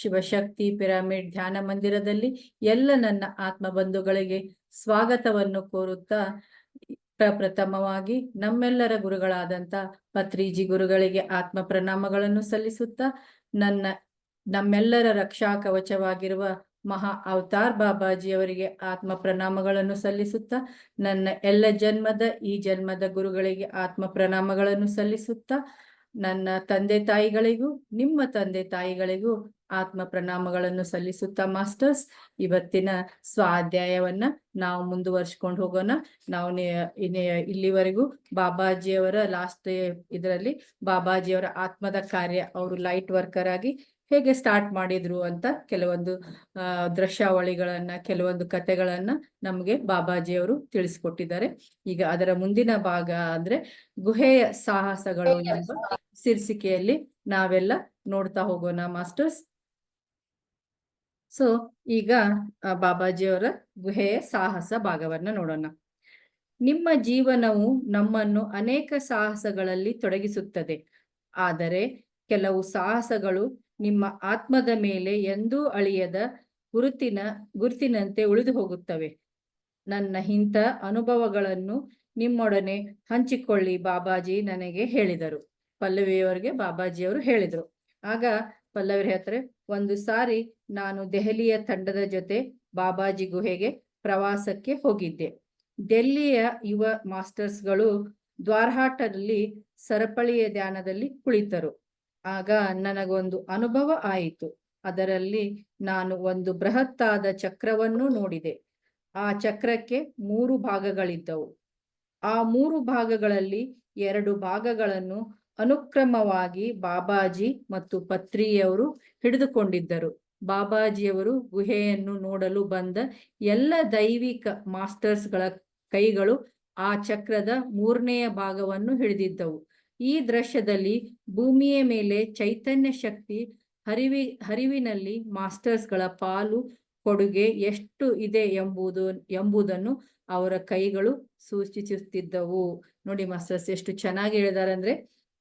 Shivashakti pyramid ಧ್ಯಾನ ಮಂದಿರದಲ್ಲಿ ಎಲ್ಲ ನನ್ನ ಆತ್ಮ ಬಂಧುಗಳಿಗೆ ಸ್ವಾಗತವನ್ನು ಕೋರುತ್ತಾ ಪ್ರಪ್ರಥಮವಾಗಿ ನಮ್ಮೆಲ್ಲರ ಗುರುಗಳಾದಂತ ಪತ್ರಿಜಿ ಗುರುಗಳಿಗೆ ಆತ್ಮ ಪ್ರಣಾಮಗಳನ್ನು ಸಲ್ಲಿಸುತ್ತಾ, ನನ್ನ, ನಮ್ಮೆಲ್ಲರ ರಕ್ಷಾ ಕವಚವಾಗಿರುವ ಮಹಾ ಅವತಾರ್ ಬಾಬಾಜಿಯವರಿಗೆ ಆತ್ಮ ಪ್ರಣಾಮಗಳನ್ನು ಸಲ್ಲಿಸುತ್ತಾ, ನನ್ನ ಎಲ್ಲ ಜನ್ಮದ ಈ ಜನ್ಮದ ಗುರುಗಳಿಗೆ ಆತ್ಮ ಪ್ರಣಾಮಗಳನ್ನು ಸಲ್ಲಿಸುತ್ತಾ ನನ್ನ ತಂದೆ ತಾಯಿಗಳಿಗೂ, ನಿಮ್ಮ ತಂದೆ ತಾಯಿಗಳಿಗೂ ಆತ್ಮ ಪ್ರಣಾಮಗಳನ್ನು ಸಲ್ಲಿಸುತ್ತಾ ಮಾಸ್ಟರ್ಸ್, ಇವತ್ತಿನ ಸ್ವಾಧ್ಯಾಯವನ್ನ ನಾವು ಮುಂದುವರ್ಸ್ಕೊಂಡು ಹೋಗೋಣ. ನಾವು ಇಲ್ಲಿವರೆಗೂ ಬಾಬಾಜಿಯವರ ಲಾಸ್ಟ್ ಇದರಲ್ಲಿ, ಬಾಬಾಜಿಯವರ ಆತ್ಮದ ಕಾರ್ಯ ಅವರು ಲೈಟ್ ವರ್ಕರ್ ಆಗಿ ಹೇಗೆ ಸ್ಟಾರ್ಟ್ ಮಾಡಿದ್ರು ಅಂತ ಕೆಲವೊಂದು ದೃಶ್ಯಾವಳಿಗಳನ್ನ, ಕೆಲವೊಂದು ಕಥೆಗಳನ್ನ ನಮಗೆ ಬಾಬಾಜಿಯವರು ತಿಳಿಸ್ಕೊಟ್ಟಿದ್ದಾರೆ. ಈಗ ಅದರ ಮುಂದಿನ ಭಾಗ ಅಂದ್ರೆ ಗುಹೆಯ ಸಾಹಸಗಳು ಎಂಬ ಶೀರ್ಷಿಕೆಯಲ್ಲಿ ನಾವೆಲ್ಲ ನೋಡ್ತಾ ಹೋಗೋಣ, ಮಾಸ್ಟರ್ಸ್. ಸೊ ಈಗ ಬಾಬಾಜಿಯವರ ಗುಹೆಯ ಸಾಹಸ ಭಾಗವನ್ನ ನೋಡೋಣ. ನಿಮ್ಮ ಜೀವನವು ನಮ್ಮನ್ನು ಅನೇಕ ಸಾಹಸಗಳಲ್ಲಿ ತೊಡಗಿಸುತ್ತದೆ. ಆದರೆ ಕೆಲವು ಸಾಹಸಗಳು ನಿಮ್ಮ ಆತ್ಮದ ಮೇಲೆ ಎಂದೂ ಅಳಿಯದ ಗುರುತಿನ, ಗುರುತಿನಂತೆ ಉಳಿದು ಹೋಗುತ್ತವೆ. ನನ್ನ ಇಂಥ ಅನುಭವಗಳನ್ನು ನಿಮ್ಮೊಡನೆ ಹಂಚಿಕೊಳ್ಳಿ ಬಾಬಾಜಿ ನನಗೆ ಹೇಳಿದರು. ಪಲ್ಲವಿಯವರಿಗೆ ಬಾಬಾಜಿಯವರು ಹೇಳಿದರು. ಆಗ ಪಲ್ಲವಿ ಹೇಳ್ತಾರೆ, ಒಂದು ಸಾರಿ ನಾನು ದೆಹಲಿಯ ತಂಡದ ಜೊತೆ ಬಾಬಾಜಿ ಗುಹೆಗೆ ಪ್ರವಾಸಕ್ಕೆ ಹೋಗಿದ್ದೆ. ಡೆಲ್ಲಿಯ ಯುವ ಮಾಸ್ಟರ್ಸ್ಗಳು ದ್ವಾರಹಾಟದಲ್ಲಿ ಸರಪಳಿಯ ಧ್ಯಾನದಲ್ಲಿ ಕುಳಿತರು. ಆಗ ನನಗೊಂದು ಅನುಭವ ಆಯಿತು. ಅದರಲ್ಲಿ ನಾನು ಒಂದು ಬೃಹತ್ತಾದ ಚಕ್ರವನ್ನು ನೋಡಿದೆ. ಆ ಚಕ್ರಕ್ಕೆ ಮೂರು ಭಾಗಗಳಿದ್ದವು. ಆ ಮೂರು ಭಾಗಗಳಲ್ಲಿ ಎರಡು ಭಾಗಗಳನ್ನು ಅನುಕ್ರಮವಾಗಿ ಬಾಬಾಜಿ ಮತ್ತು ಪತ್ರಿಯವರು ಹಿಡಿದುಕೊಂಡಿದ್ದರು. ಬಾಬಾಜಿಯವರು ಗುಹೆಯನ್ನು ನೋಡಲು ಬಂದ ಎಲ್ಲ ದೈವಿಕ ಮಾಸ್ಟರ್ಸ್ಗಳ ಕೈಗಳು ಆ ಚಕ್ರದ ಮೂರನೆಯ ಭಾಗವನ್ನು ಹಿಡಿದಿದ್ದವು. ಈ ದೃಶ್ಯದಲ್ಲಿ ಭೂಮಿಯ ಮೇಲೆ ಚೈತನ್ಯ ಶಕ್ತಿ ಹರಿವಿ, ಹರಿವಿನಲ್ಲಿ ಮಾಸ್ಟರ್ಸ್ಗಳ ಪಾಲು ಕೊಡುಗೆ ಎಷ್ಟು ಇದೆ ಎಂಬುದು, ಎಂಬುದನ್ನು ಅವರ ಕೈಗಳು ಸೂಚಿಸುತ್ತಿದ್ದವು. ನೋಡಿ ಮಾಸ್ಟರ್ಸ್, ಎಷ್ಟು ಚೆನ್ನಾಗಿ ಹೇಳಿದಾರೆ ಅಂದ್ರೆ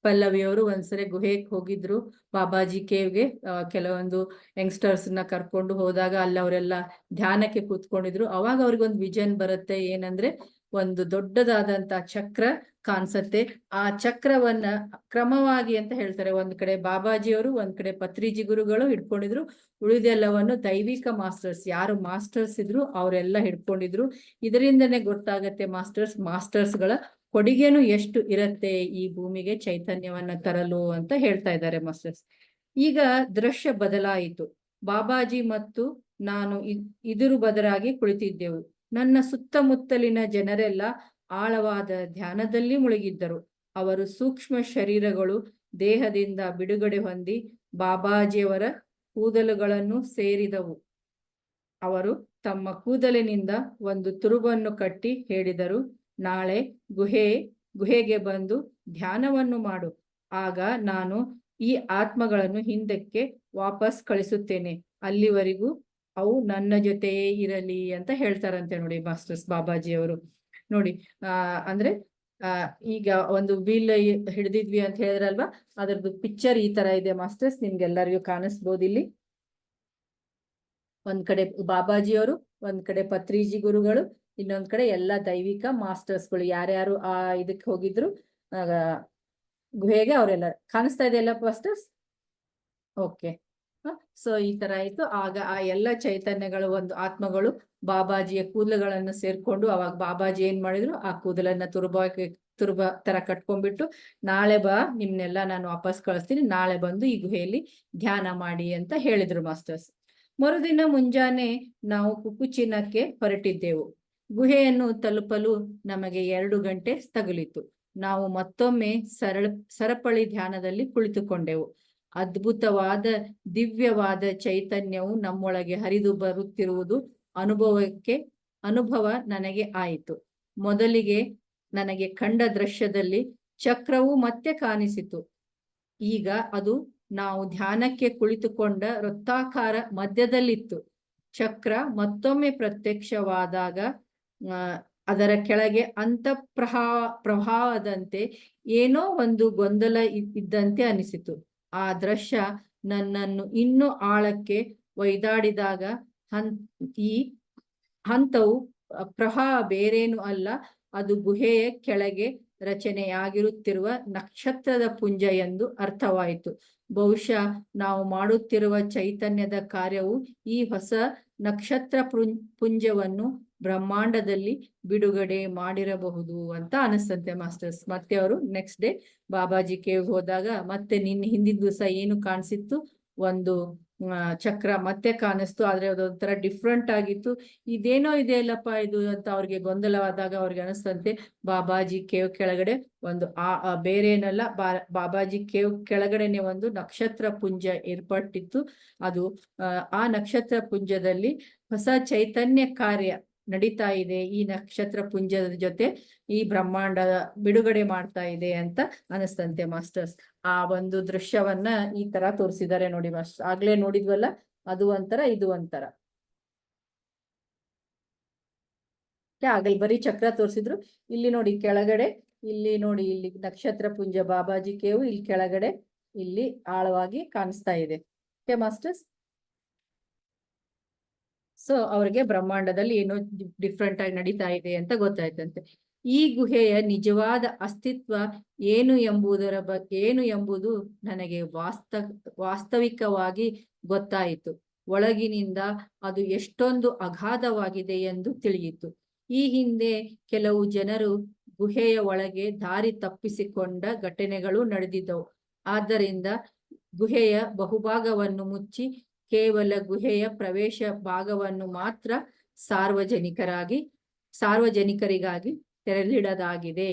ಪಲ್ಲವಿಯವರು ಒಂದ್ಸರಿ ಗುಹೆಗೆ ಹೋಗಿದ್ರು. ಬಾಬಾಜಿ ಕೇವ್ಗೆ ಕೆಲವೊಂದು ಯಂಗ್ಸ್ಟರ್ಸ್ನ ಕರ್ಕೊಂಡು ಹೋದಾಗ ಅಲ್ಲಿ ಅವರೆಲ್ಲ ಧ್ಯಾನಕ್ಕೆ ಕೂತ್ಕೊಂಡಿದ್ರು. ಅವಾಗ ಅವ್ರಿಗೊಂದು ವಿಜನ್ ಬರುತ್ತೆ ಏನಂದ್ರೆ ಒಂದು ದೊಡ್ಡದಾದಂತ ಚಕ್ರ ಕಾಣಿಸತ್ತೆ. ಆ ಚಕ್ರವನ್ನ ಕ್ರಮವಾಗಿ ಅಂತ ಹೇಳ್ತಾರೆ. ಒಂದ್ ಕಡೆ ಬಾಬಾಜಿಯವರು, ಒಂದ್ ಕಡೆ ಪತ್ರಿಜಿ ಗುರುಗಳು ಹಿಡ್ಕೊಂಡಿದ್ರು. ಉಳಿದೆಲ್ಲವನ್ನು ದೈವಿಕ ಮಾಸ್ಟರ್ಸ್ ಯಾರು ಮಾಸ್ಟರ್ಸ್ ಇದ್ರು ಅವರೆಲ್ಲ ಹಿಡ್ಕೊಂಡಿದ್ರು. ಇದರಿಂದನೇ ಗೊತ್ತಾಗತ್ತೆ ಮಾಸ್ಟರ್ಸ್, ಮಾಸ್ಟರ್ಸ್ಗಳ ಕೊಡುಗೆನು ಎಷ್ಟು ಇರತ್ತೆ ಈ ಭೂಮಿಗೆ ಚೈತನ್ಯವನ್ನ ತರಲು ಅಂತ ಹೇಳ್ತಾ ಇದ್ದಾರೆ ಮಾಸ್ಟರ್ಸ್. ಈಗ ದೃಶ್ಯ ಬದಲಾಯಿತು. ಬಾಬಾಜಿ ಮತ್ತು ನಾನು ಇದುರು ಬದಲಾಗಿ ಕುಳಿತಿದ್ದೆವು. ನನ್ನ ಸುತ್ತಮುತ್ತಲಿನ ಜನರೆಲ್ಲ ಆಳವಾದ ಧ್ಯಾನದಲ್ಲಿ ಮುಳುಗಿದ್ದರು. ಅವರು ಸೂಕ್ಷ್ಮ ಶರೀರಗಳು ದೇಹದಿಂದ ಬಿಡುಗಡೆ ಹೊಂದಿ ಬಾಬಾಜಿಯವರ ಕೂದಲುಗಳನ್ನು ಸೇರಿದವು. ಅವರು ತಮ್ಮ ಕೂದಲಿನಿಂದ ಒಂದು ತುರುಬನ್ನು ಕಟ್ಟಿ ಹೇಳಿದರು, ನಾಳೆ ಗುಹೆ, ಗುಹೆಗೆ ಬಂದು ಧ್ಯಾನವನ್ನು ಮಾಡು. ಆಗ ನಾನು ಈ ಆತ್ಮಗಳನ್ನು ಹಿಂದಕ್ಕೆ ವಾಪಸ್ ಕಳಿಸುತ್ತೇನೆ. ಅಲ್ಲಿವರೆಗೂ ಅವು ನನ್ನ ಜೊತೆಯೇ ಇರಲಿ ಅಂತ ಹೇಳ್ತಾರಂತೆ ನೋಡಿ ಮಾಸ್ಟರ್ಸ್ ಬಾಬಾಜಿಯವರು. ನೋಡಿ, ಆ, ಅಂದ್ರೆ, ಆ, ಈಗ ಒಂದು ವೀಲ್ ಹಿಡಿದಿದ್ವಿ ಅಂತ ಹೇಳಿದ್ರಲ್ವಾ? ಅದ್ರದ್ದು ಪಿಕ್ಚರ್ ಈ ತರ ಇದೆ ಮಾಸ್ಟರ್ಸ್ ನಿಮ್ಗೆಲ್ಲರಿಗೂ ಕಾಣಿಸ್ಬೋದು ಇಲ್ಲಿ. ಒಂದ್ ಕಡೆ ಬಾಬಾಜಿಯವರು, ಒಂದ್ ಕಡೆ ಪತ್ರಿಜಿ ಗುರುಗಳು, ಇನ್ನೊಂದ್ ಕಡೆ ಎಲ್ಲಾ ದೈವಿಕ ಮಾಸ್ಟರ್ಸ್ಗಳು ಯಾರ್ಯಾರು ಆ ಇದಕ್ಕೆ ಹೋಗಿದ್ರು ಗುಹೆಗೆ ಅವರೆಲ್ಲ ಕಾಣಿಸ್ತಾ ಇದೆ ಎಲ್ಲ ಮಾಸ್ಟರ್ಸ್ ಓಕೆ ಸೊ ಈ ತರ ಆಯ್ತು. ಆಗ ಆ ಎಲ್ಲ ಚೈತನ್ಯಗಳು, ಒಂದು ಆತ್ಮಗಳು ಬಾಬಾಜಿಯ ಕೂದಲುಗಳನ್ನು ಸೇರ್ಕೊಂಡು ಅವಾಗ ಬಾಬಾಜಿ ಏನ್ ಮಾಡಿದ್ರು? ಆ ಕೂದಲನ್ನ ತುರುಬಾಕಿ, ತುರುಬ ತರ ಕಟ್ಕೊಂಡ್ಬಿಟ್ಟು, ನಾಳೆ ಬಾ, ನಿಮ್ನೆಲ್ಲ ನಾನು ವಾಪಸ್ ಕಳಿಸ್ತೀನಿ. ನಾಳೆ ಬಂದು ಈ ಗುಹೆಯಲ್ಲಿ ಧ್ಯಾನ ಮಾಡಿ ಅಂತ ಹೇಳಿದ್ರು ಮಾಸ್ಟರ್ಸ್. ಮರುದಿನ ಮುಂಜಾನೆ ನಾವು ಕುಕುಚಿನಕ್ಕೆ ಹೊರಟಿದ್ದೆವು. ಗುಹೆಯನ್ನು ತಲುಪಲು ನಮಗೆ ಎರಡು ಗಂಟೆ ತಗುಲಿತು ನಾವು ಮತ್ತೊಮ್ಮೆ ಸರಳ, ಸರಪಳಿ ಧ್ಯಾನದಲ್ಲಿ ಕುಳಿತುಕೊಂಡೆವು. ಅದ್ಭುತವಾದ, ದಿವ್ಯವಾದ ಚೈತನ್ಯವು ನಮ್ಮೊಳಗೆ ಹರಿದು ಬರುತ್ತಿರುವುದು ಅನುಭವಕ್ಕೆ, ಅನುಭವ ನನಗೆ ಆಯಿತು. ಮೊದಲಿಗೆ ನನಗೆ ಕಂಡ ದೃಶ್ಯದಲ್ಲಿ ಚಕ್ರವು ಮತ್ತೆ ಕಾಣಿಸಿತು. ಈಗ ಅದು ನಾವು ಧ್ಯಾನಕ್ಕೆ ಕುಳಿತುಕೊಂಡ ವೃತ್ತಾಕಾರ ಮಧ್ಯದಲ್ಲಿತ್ತು. ಚಕ್ರ ಮತ್ತೊಮ್ಮೆ ಪ್ರತ್ಯಕ್ಷವಾದಾಗ ಅದರ ಕೆಳಗೆ ಅಂತ ಪ್ರಭಾ ಪ್ರಭಾವದಂತೆ ಏನೋ ಒಂದು ಗೊಂದಲ ಇದ್ದಂತೆ ಅನಿಸಿತು. ಆ ದೃಶ್ಯ ನನ್ನನ್ನು ಇನ್ನೂ ಆಳಕ್ಕೆ ಒಯ್ದಾಡಿದಾಗ ಹನ್, ಈ ಹಂತವು ಪ್ರಹಾ ಬೇರೇನು ಅಲ್ಲ, ಅದು ಗುಹೆಯ ಕೆಳಗೆ ರಚನೆಯಾಗಿರುತ್ತಿರುವ ನಕ್ಷತ್ರದ ಪುಂಜ ಎಂದು ಅರ್ಥವಾಯಿತು. ಬಹುಶಃ ನಾವು ಮಾಡುತ್ತಿರುವ ಚೈತನ್ಯದ ಕಾರ್ಯವು ಈ ಹೊಸ ನಕ್ಷತ್ರ ಪುಂಜವನ್ನು ಬ್ರಹ್ಮಾಂಡದಲ್ಲಿ ಬಿಡುಗಡೆ ಮಾಡಿರಬಹುದು ಅಂತ ಅನಿಸ್ತಂತೆ ಮಾಸ್ಟರ್ಸ್. ಮತ್ತೆ ಅವರು ನೆಕ್ಸ್ಟ್ ಡೇ ಬಾಬಾಜಿ ಕೇವ್ ಹೋದಾಗ ಮತ್ತೆ ನಿನ್ನ ಹಿಂದಿನ ದಿವಸ ಏನು ಕಾಣಿಸಿತ್ತು? ಒಂದು ಚಕ್ರ ಮತ್ತೆ ಕಾಣಿಸ್ತು. ಆದ್ರೆ ಅದೊಂಥರ ಡಿಫ್ರೆಂಟ್ ಆಗಿತ್ತು. ಇದೇನೋ ಇದೆ ಅಲ್ಲಪ್ಪ, ಇದು ಅಂತ ಅವ್ರಿಗೆ ಗೊಂದಲವಾದಾಗ ಅವ್ರಿಗೆ ಅನಿಸ್ತಂತೆ, ಬಾಬಾಜಿ ಕೇವ್ ಕೆಳಗಡೆ ಒಂದು ಆ ಬೇರೆ ಏನಲ್ಲ ಬಾ, ಬಾಬಾಜಿ ಕೇವ್ ಕೆಳಗಡೆನೆ ಒಂದು ನಕ್ಷತ್ರ ಪುಂಜ ಏರ್ಪಟ್ಟಿತ್ತು. ಅದು ಆ ನಕ್ಷತ್ರ ಪುಂಜದಲ್ಲಿ ಹೊಸ ಚೈತನ್ಯ ಕಾರ್ಯ ನಡೀತಾ ಇದೆ, ಈ ನಕ್ಷತ್ರ ಪುಂಜದ ಜೊತೆ ಈ ಬ್ರಹ್ಮಾಂಡ ಬಿಡುಗಡೆ ಮಾಡ್ತಾ ಇದೆ ಅಂತ ಅನಿಸ್ತಂತೆ ಮಾಸ್ಟರ್ಸ್. ಆ ಒಂದು ದೃಶ್ಯವನ್ನ ಈ ತರ ತೋರಿಸಿದ್ದಾರೆ ನೋಡಿ ಮಾಸ್ಟರ್, ಆಗ್ಲೇ ನೋಡಿದ್ವಲ್ಲ? ಅದು ಒಂಥರ, ಇದು ಒಂಥರ. ಆಗಲ್ ಬರೀ ಚಕ್ರ ತೋರಿಸಿದ್ರು. ಇಲ್ಲಿ ನೋಡಿ ಕೆಳಗಡೆ, ಇಲ್ಲಿ ನೋಡಿ ಇಲ್ಲಿ ನಕ್ಷತ್ರ ಪುಂಜ ಬಾಬಾಜಿ ಕೇವು, ಇಲ್ಲಿ ಕೆಳಗಡೆ ಇಲ್ಲಿ ಆಳವಾಗಿ ಕಾಣಿಸ್ತಾ ಇದೆ. Okay masters? ಸೊ ಅವ್ರಿಗೆ ಬ್ರಹ್ಮಾಂಡದಲ್ಲಿ ಏನೋ ಡಿಫ್ರೆಂಟ್ ಆಗಿ ನಡೀತಾ ಇದೆ ಅಂತ ಗೊತ್ತಾಯ್ತಂತೆ. ಈ ಗುಹೆಯ ನಿಜವಾದ ಅಸ್ತಿತ್ವ ಏನು ಎಂಬುದರ ಬಗ್ಗೆ ಏನು ಎಂಬುದು ನನಗೆ ವಾಸ್ತ, ವಾಸ್ತವಿಕವಾಗಿ ಗೊತ್ತಾಯಿತು. ಒಳಗಿನಿಂದ ಅದು ಎಷ್ಟೊಂದು ಅಗಾಧವಾಗಿದೆ ಎಂದು ತಿಳಿಯಿತು. ಈ ಹಿಂದೆ ಕೆಲವು ಜನರು ಗುಹೆಯ ಒಳಗೆ ದಾರಿ ತಪ್ಪಿಸಿಕೊಂಡ ಘಟನೆಗಳು ನಡೆದಿದ್ದವು. ಆದ್ದರಿಂದ ಗುಹೆಯ ಬಹುಭಾಗವನ್ನು ಮುಚ್ಚಿ ಕೇವಲ ಗುಹೆಯ ಪ್ರವೇಶ ಭಾಗವನ್ನು ಮಾತ್ರ ಸಾರ್ವಜನಿಕರಾಗಿ, ಸಾರ್ವಜನಿಕರಿಗಾಗಿ ತೆರೆದಿಡದಾಗಿದೆ,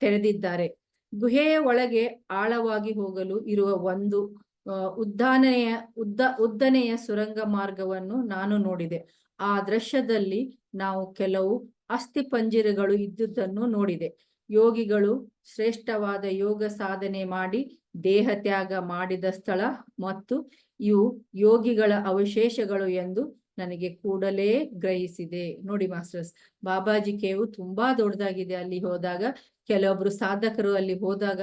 ತೆರೆದಿದ್ದಾರೆ. ಗುಹೆಯ ಒಳಗೆ ಆಳವಾಗಿ ಹೋಗಲು ಇರುವ ಒಂದು ಉದ್ದಾನೆಯ, ಉದ್ದ, ಉದ್ದನೆಯ ಸುರಂಗ ಮಾರ್ಗವನ್ನು ನಾನು ನೋಡಿದೆ. ಆ ದೃಶ್ಯದಲ್ಲಿ ನಾವು ಕೆಲವು ಅಸ್ಥಿಪಂಜರಗಳು ಇದ್ದುದನ್ನು ನೋಡಿದೆ. ಯೋಗಿಗಳು ಶ್ರೇಷ್ಠವಾದ ಯೋಗ ಸಾಧನೆ ಮಾಡಿ ದೇಹ ತ್ಯಾಗ ಮಾಡಿದ ಸ್ಥಳ ಮತ್ತು ಇವು ಯೋಗಿಗಳ ಅವಶೇಷಗಳು ಎಂದು ನನಗೆ ಕೂಡಲೇ ಗ್ರಹಿಸಿದೆ. ನೋಡಿ ಮಾಸ್ಟರ್ಸ್, ಬಾಬಾಜಿ ಕೇವು ತುಂಬಾ ದೊಡ್ಡದಾಗಿದೆ. ಅಲ್ಲಿ ಹೋದಾಗ ಕೆಲವೊಬ್ರು ಸಾಧಕರು ಅಲ್ಲಿ ಹೋದಾಗ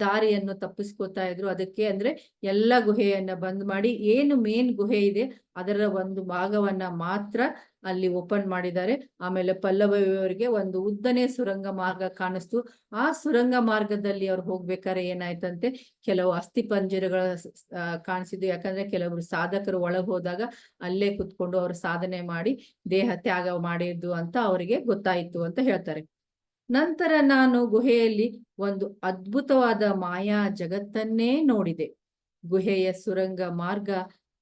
ದಾರಿಯನ್ನು ತಪ್ಪಿಸ್ಕೋತಾ ಇದ್ರು. ಅದಕ್ಕೆ ಅಂದ್ರೆ ಎಲ್ಲ ಗುಹೆಯನ್ನ ಬಂದ್ ಮಾಡಿ, ಏನು ಮೇನ್ ಗುಹೆ ಇದೆ ಅದರ ಒಂದು ಭಾಗವನ್ನ ಮಾತ್ರ ಅಲ್ಲಿ ಓಪನ್ ಮಾಡಿದ್ದಾರೆ. ಆಮೇಲೆ ಪಲ್ಲವಿಯವರಿಗೆ ಒಂದು ಉದ್ದನೇ ಸುರಂಗ ಮಾರ್ಗ ಕಾಣಿಸ್ತು. ಆ ಸುರಂಗ ಮಾರ್ಗದಲ್ಲಿ ಅವ್ರು ಹೋಗ್ಬೇಕಾದ್ರೆ ಏನಾಯ್ತಂತೆ? ಕೆಲವು ಅಸ್ಥಿ ಪಂಜರಗಳ ಕಾಣಿಸಿದ್ದು. ಯಾಕಂದ್ರೆ ಕೆಲವರು ಸಾಧಕರು ಒಳಗೆ ಹೋದಾಗ ಅಲ್ಲೇ ಕುತ್ಕೊಂಡು ಅವರು ಸಾಧನೆ ಮಾಡಿ ದೇಹ ತ್ಯಾಗ ಮಾಡಿದ್ದು ಅಂತ ಅವರಿಗೆ ಗೊತ್ತಾಯಿತು ಅಂತ ಹೇಳ್ತಾರೆ. ನಂತರ ನಾನು ಗುಹೆಯಲ್ಲಿ ಒಂದು ಅದ್ಭುತವಾದ ಮಾಯಾ ಜಗತ್ತನ್ನೇ ನೋಡಿದೆ. ಗುಹೆಯ ಸುರಂಗ ಮಾರ್ಗ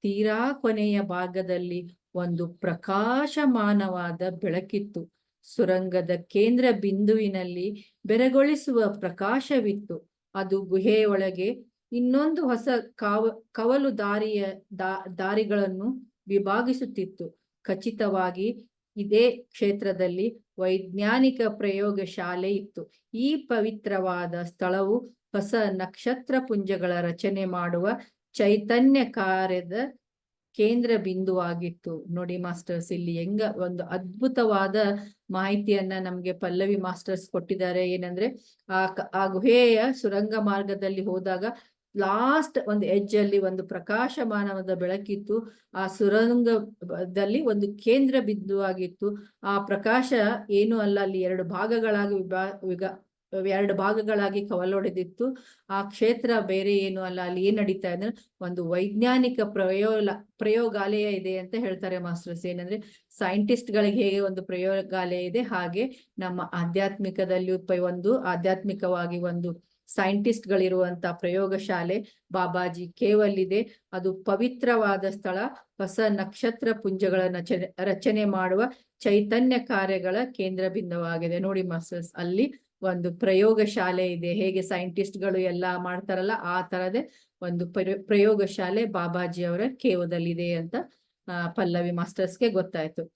ತೀರಾ ಕೊನೆಯ ಭಾಗದಲ್ಲಿ ಒಂದು ಪ್ರಕಾಶಮಾನವಾದ ಬೆಳಕಿತ್ತು. ಸುರಂಗದ ಕೇಂದ್ರ ಬಿಂದುವಿನಲ್ಲಿ ಬೆರಗೊಳಿಸುವ ಪ್ರಕಾಶವಿತ್ತು. ಅದು ಗುಹೆಯೊಳಗೆ ಇನ್ನೊಂದು ಹೊಸ ಕಾವ, ಕವಲು ದಾರಿಯ ದಾರಿಗಳನ್ನು ವಿಭಾಗಿಸುತ್ತಿತ್ತು. ಖಚಿತವಾಗಿ ಇದೇ ಕ್ಷೇತ್ರದಲ್ಲಿ ವೈಜ್ಞಾನಿಕ ಪ್ರಯೋಗಶಾಲೆ ಇತ್ತು. ಈ ಪವಿತ್ರವಾದ ಸ್ಥಳವು ಹೊಸ ನಕ್ಷತ್ರ ಪುಂಜಗಳ ರಚನೆ ಮಾಡುವ ಚೈತನ್ಯ ಕಾರ್ಯದ ಕೇಂದ್ರ ಬಿಂದುವಾಗಿತ್ತು. ನೋಡಿ ಮಾಸ್ಟರ್ಸ್, ಇಲ್ಲಿ ಹೆಂಗ ಒಂದು ಅದ್ಭುತವಾದ ಮಾಹಿತಿಯನ್ನ ನಮ್ಗೆ ಪಲ್ಲವಿ ಮಾಸ್ಟರ್ಸ್ ಕೊಟ್ಟಿದ್ದಾರೆ. ಏನಂದ್ರೆ, ಆ ಆ ಗುಹೆಯ ಸುರಂಗ ಮಾರ್ಗದಲ್ಲಿ ಹೋದಾಗ ಲಾಸ್ಟ್ ಒಂದು ಎಡ್ಜ್ ಅಲ್ಲಿ ಒಂದು ಪ್ರಕಾಶಮಾನವಾದ ಬೆಳಕಿತ್ತು. ಆ ಸುರಂಗದಲ್ಲಿ ಒಂದು ಕೇಂದ್ರ ಬಿಂದುವಾಗಿತ್ತು. ಆ ಪ್ರಕಾಶ ಏನು ಅಲ್ಲ, ಅಲ್ಲಿ ಎರಡು ಭಾಗಗಳಾಗಿ ವಿಭಾ ಎರಡು ಭಾಗಗಳಾಗಿ ಕವಲೊಡೆದಿತ್ತು. ಆ ಕ್ಷೇತ್ರ ಬೇರೆ ಏನು ಅಲ್ಲ, ಅಲ್ಲಿ ಏನ್ ನಡೀತಾ ಇದೆ ಒಂದು ವೈಜ್ಞಾನಿಕ ಪ್ರಯೋಗ ಪ್ರಯೋಗಾಲಯ ಇದೆ ಅಂತ ಹೇಳ್ತಾರೆ ಮಾಸ್ಟರ್ಸ್ ಏನಂದ್ರೆ ಸೈಂಟಿಸ್ಟ್ ಗಳಿಗೆ ಹೇಗೆ ಒಂದು ಪ್ರಯೋಗಾಲಯ ಇದೆ, ಹಾಗೆ ನಮ್ಮ ಆಧ್ಯಾತ್ಮಿಕದಲ್ಲಿ ಒಂದು ಆಧ್ಯಾತ್ಮಿಕವಾಗಿ ಒಂದು ಸೈಂಟಿಸ್ಟ್ ಗಳಿರುವಂತ ಪ್ರಯೋಗಶಾಲೆ ಬಾಬಾಜಿ ಕೇವಲ್ ಇದೆ. ಅದು ಪವಿತ್ರವಾದ ಸ್ಥಳ, ಹೊಸ ನಕ್ಷತ್ರ ಪುಂಜಗಳ ರಚನೆ ಮಾಡುವ ಚೈತನ್ಯ ಕಾರ್ಯಗಳ ಕೇಂದ್ರ ಬಿಂದುವಾಗಿದೆ ನೋಡಿ ಮಾಸ್ಟರ್ಸ್, ಅಲ್ಲಿ ಒಂದು ಪ್ರಯೋಗಶಾಲೆ ಇದೆ. ಹೇಗೆ ಸೈಂಟಿಸ್ಟ್ಗಳು ಎಲ್ಲ ಮಾಡ್ತಾರಲ್ಲ, ಆ ತರದೇ ಒಂದು ಪ್ರಯೋ- ಪ್ರಯೋಗಶಾಲೆ ಬಾಬಾಜಿ ಅವರ ಕೇವದಲ್ಲಿದೆ ಅಂತ ಪಲ್ಲವಿ ಮಾಸ್ಟರ್ಸ್ಗೆ ಗೊತ್ತಾಯ್ತು.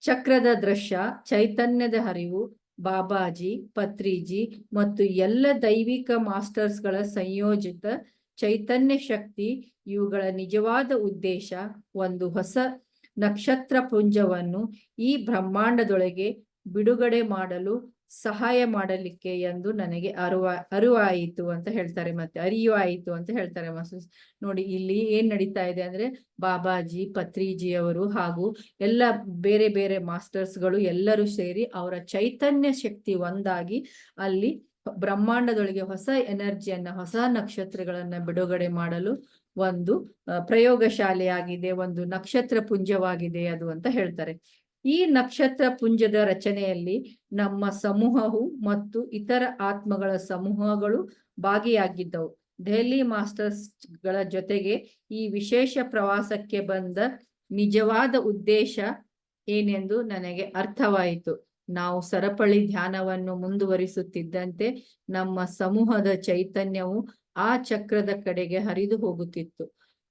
ಚಕ್ರದ ದೃಶ್ಯ, ಚೈತನ್ಯದ ಹರಿವು, ಬಾಬಾಜಿ, ಪತ್ರಿಜಿ ಮತ್ತು ಎಲ್ಲ ದೈವಿಕ ಮಾಸ್ಟರ್ಸ್ಗಳ ಸಂಯೋಜಿತ ಚೈತನ್ಯ ಶಕ್ತಿ, ಇವುಗಳ ನಿಜವಾದ ಉದ್ದೇಶ ಒಂದು ಹೊಸ ನಕ್ಷತ್ರ ಪುಂಜವನ್ನು ಈ ಬ್ರಹ್ಮಾಂಡದೊಳಗೆ ಬಿಡುಗಡೆ ಮಾಡಲು ಸಹಾಯ ಮಾಡಲಿಕ್ಕೆ ಎಂದು ನನಗೆ ಅರುವ, ಅರಿವಾಯಿತು ಅಂತ ಹೇಳ್ತಾರೆ ಮತ್ತೆ ಅರಿವಾಯಿತು ಅಂತ ಹೇಳ್ತಾರೆ ಮಸೂಸ್ ನೋಡಿ, ಇಲ್ಲಿ ಏನ್ ನಡೀತಾ ಇದೆ ಅಂದ್ರೆ ಬಾಬಾಜಿ ಪತ್ರಿಜಿ ಅವರು ಹಾಗೂ ಎಲ್ಲ ಬೇರೆ ಬೇರೆ ಮಾಸ್ಟರ್ಸ್ಗಳು ಎಲ್ಲರೂ ಸೇರಿ ಅವರ ಚೈತನ್ಯ ಶಕ್ತಿ ಒಂದಾಗಿ ಅಲ್ಲಿ ಬ್ರಹ್ಮಾಂಡದೊಳಗೆ ಹೊಸ ಎನರ್ಜಿಯನ್ನ, ಹೊಸ ನಕ್ಷತ್ರಗಳನ್ನ ಬಿಡುಗಡೆ ಮಾಡಲು ಒಂದು ಪ್ರಯೋಗಶಾಲೆಯಾಗಿದೆ, ಒಂದು ನಕ್ಷತ್ರ ಪುಂಜವಾಗಿದೆ ಅದು ಅಂತ ಹೇಳ್ತಾರೆ. ಈ ನಕ್ಷತ್ರ ಪುಂಜದ ರಚನೆಯಲ್ಲಿ ನಮ್ಮ ಸಮೂಹವು ಮತ್ತು ಇತರ ಆತ್ಮಗಳ ಸಮೂಹಗಳು ಭಾಗಿಯಾಗಿದ್ದವು. ದೆಹಲಿ ಮಾಸ್ಟರ್ಸ್ಗಳ ಜೊತೆಗೆ ಈ ವಿಶೇಷ ಪ್ರವಾಸಕ್ಕೆ ಬಂದ ನಿಜವಾದ ಉದ್ದೇಶ ಏನೆಂದು ನನಗೆ ಅರ್ಥವಾಯಿತು. ನಾವು ಸರಪಳಿ ಧ್ಯಾನವನ್ನು ಮುಂದುವರಿಸುತ್ತಿದ್ದಂತೆ ನಮ್ಮ ಸಮೂಹದ ಚೈತನ್ಯವು ಆ ಚಕ್ರದ ಕಡೆಗೆ ಹರಿದು ಹೋಗುತ್ತಿತ್ತು.